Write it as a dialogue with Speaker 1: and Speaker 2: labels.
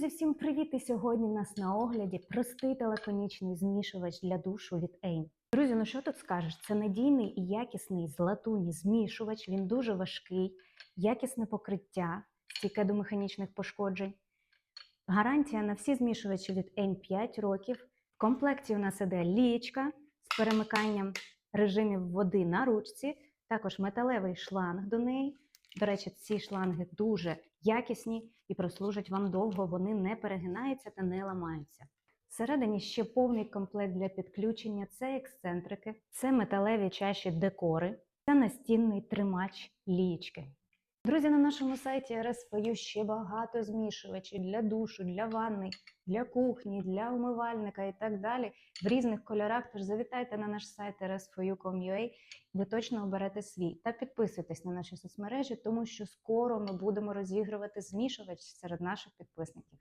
Speaker 1: Друзі, всім привіт! І сьогодні в нас на огляді простий телеконічний змішувач для душу від AIM. Друзі, ну що тут скажеш? Це надійний і якісний з латуні змішувач. Він дуже важкий, якісне покриття, стійке до механічних пошкоджень. Гарантія на всі змішувачі від AIM 5 років. В комплекті у нас іде лієчка з перемиканням режимів води на ручці, також металевий шланг до неї. До речі, ці шланги дуже якісні і прослужать вам довго, вони не перегинаються та не ламаються. Всередині ще повний комплект для підключення це ексцентрики, це металеві чаші декори та настінний тримач лієчки. Друзі, на нашому сайті РСПЮ ще багато змішувачів для душу, для ванни, для кухні, для умивальника і так далі в різних кольорах. Тож завітайте на наш сайт rsfu.com.ua, ви точно оберете свій. Та підписуйтесь на наші соцмережі, тому що скоро ми будемо розігрувати змішувач серед наших підписників.